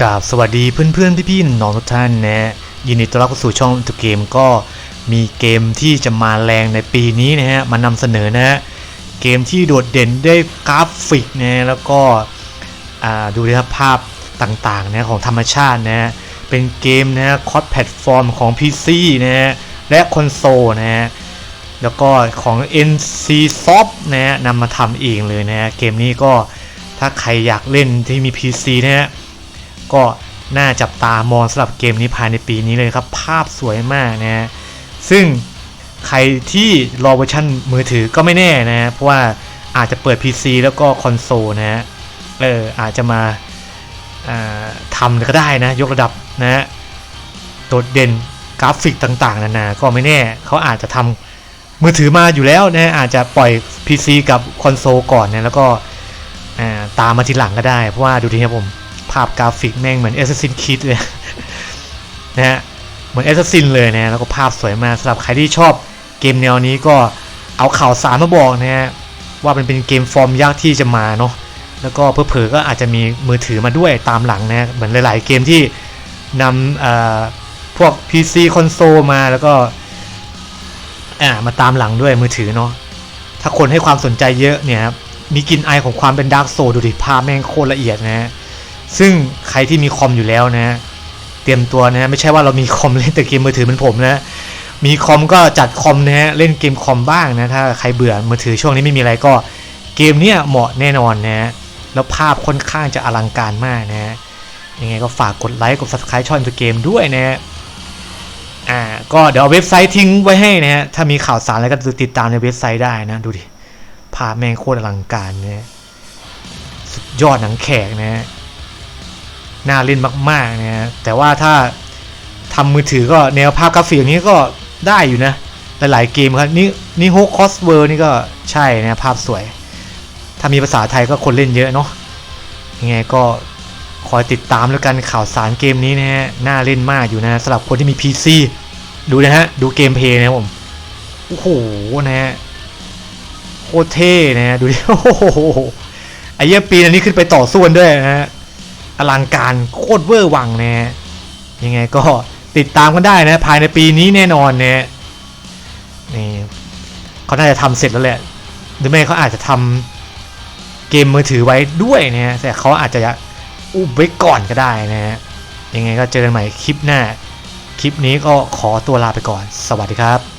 กราบสวัสดีเพื่อนๆพี่ๆน้องทุกท่านนะฮะยินดีต้อนรับเข้าสู่ช่องทุกเกมก็มีเกมที่จะมาแรงในปีนี้นะฮะมานำเสนอนะฮะเกมที่โดดเด่นด้วยกราฟิกนะแล้วก็อ่าดูนะครับภาพต่างๆนะของธรรมชาตินะฮะเป็นเกมนะฮะคอร์สแพลตฟอร์มของ PC นะฮะและคอนโซลนะฮะแล้วก็ของ NC Soft นะฮะนำมาทำเองเลยนะฮะเกมนี้ก็ถ้าใครอยากเล่นที่มี PC นะฮะ ก็น่าจับตามองสำหรับเกมนี้ภายในปีนี้เลยครับ ภาพสวยมากนะฮะซึ่งใครที่รอเวอร์ชันมือถือก็ไม่แน่นะฮะเพราะว่าอาจจะเปิด PC แล้วก็คอนโซลนะฮะเอออาจจะมาทำก็ได้นะ ยกระดับนะฮะโดดเด่นกราฟิกต่างๆ นานา ก็ไม่แน่ เขาอาจจะทำมือถือมาอยู่แล้วนะอาจจะปล่อย PC กับคอนโซลก่อนนะแล้วก็ตามมาทีหลังก็ได้ เพราะว่าดูทีครับผม ภาพกราฟิกแม่งเหมือน Assassin's Creed เลยนะฮะเหมือน Assassin เลยนะแล้วก็ภาพสวยมากสำหรับใครที่ชอบเกมแนวนี้ก็เอาข่าวสารมาบอกนะฮะว่ามันเป็นเกมฟอร์มยากที่จะมาเนาะแล้วก็เผลอๆก็อาจจะมีมือถือมาด้วยตามหลังนะเหมือนหลายๆเกมที่นำเอ่อพวก PC คอนโซลมาแล้วก็อ่ามาตามหลังด้วยมือถือเนาะถ้าคนให้ความสนใจเยอะเนี่ยมีกลินไอของความเป็นดาร์กโซดูดิภาพแม่งโคตรละเอียดนะฮะ ซึ่งใครที่มีคอมอยู่แล้วนะเตรียมตัวนะไม่ใช่ว่าเรามีคอมเล่นแต่เกมมือถือเป็นผมนะมีคอมก็จัดคอมนะฮะเล่นเกมคอมบ้างนะถ้าใครเบื่อมือถือช่วงนี้ไม่มีอะไรก็เกมเนี้ยเหมาะแน่นอนนะแล้วภาพค่อนข้างจะอลังการมากนะยังไงก็ฝากกดไลค์กด subscribe ช่องตัวเกมด้วยนะอ่าก็เดี๋ยวเอาเว็บไซต์ทิ้งไว้ให้นะฮะถ้ามีข่าวสารอะไรก็ติดตามในเว็บไซต์ได้นะดูดิภาพแม่งโคตรอลังการนะสุดยอดหนังแขกนะฮะ น่าเล่นมากๆนะแต่ว่าถ้าทำมือถือก็แนวภาพกราฟิกอย่างนี้ก็ได้อยู่นะ หลายๆเกมครับนี่นี่ฮกคอสเวอร์นี่ก็ใช่นะภาพสวย ถ้ามีภาษาไทยก็คนเล่นเยอะเนาะยังไงก็คอยติดตามแล้วกันข่าวสารเกมนี้นะฮะน่าเล่นมากอยู่นะสำหรับคนที่มี PC ดูนะฮะ ดูเกมเพลย์นะผมโอ้โหนะฮะโคตรเท่นะฮะดูดิโอ้โหไอ้เยี่ยปีนอันนี้ขึ้นไปต่อสู้กันด้วยนะฮะ อลังการโคตรเวอร์วังนะยังไงก็ติดตามกันได้นะ ภายในปีนี้แน่นอนนะนี่เขาน่าจะทำเสร็จแล้วแหละ หรือไม่เขาอาจจะทำเกมมือถือไว้ด้วยนะฮะแต่เขาอาจจะอุบไว้ก่อนก็ได้นะฮะยังไงก็เจอกันใหม่คลิปหน้า คลิปนี้ก็ขอตัวลาไปก่อน สวัสดีครับ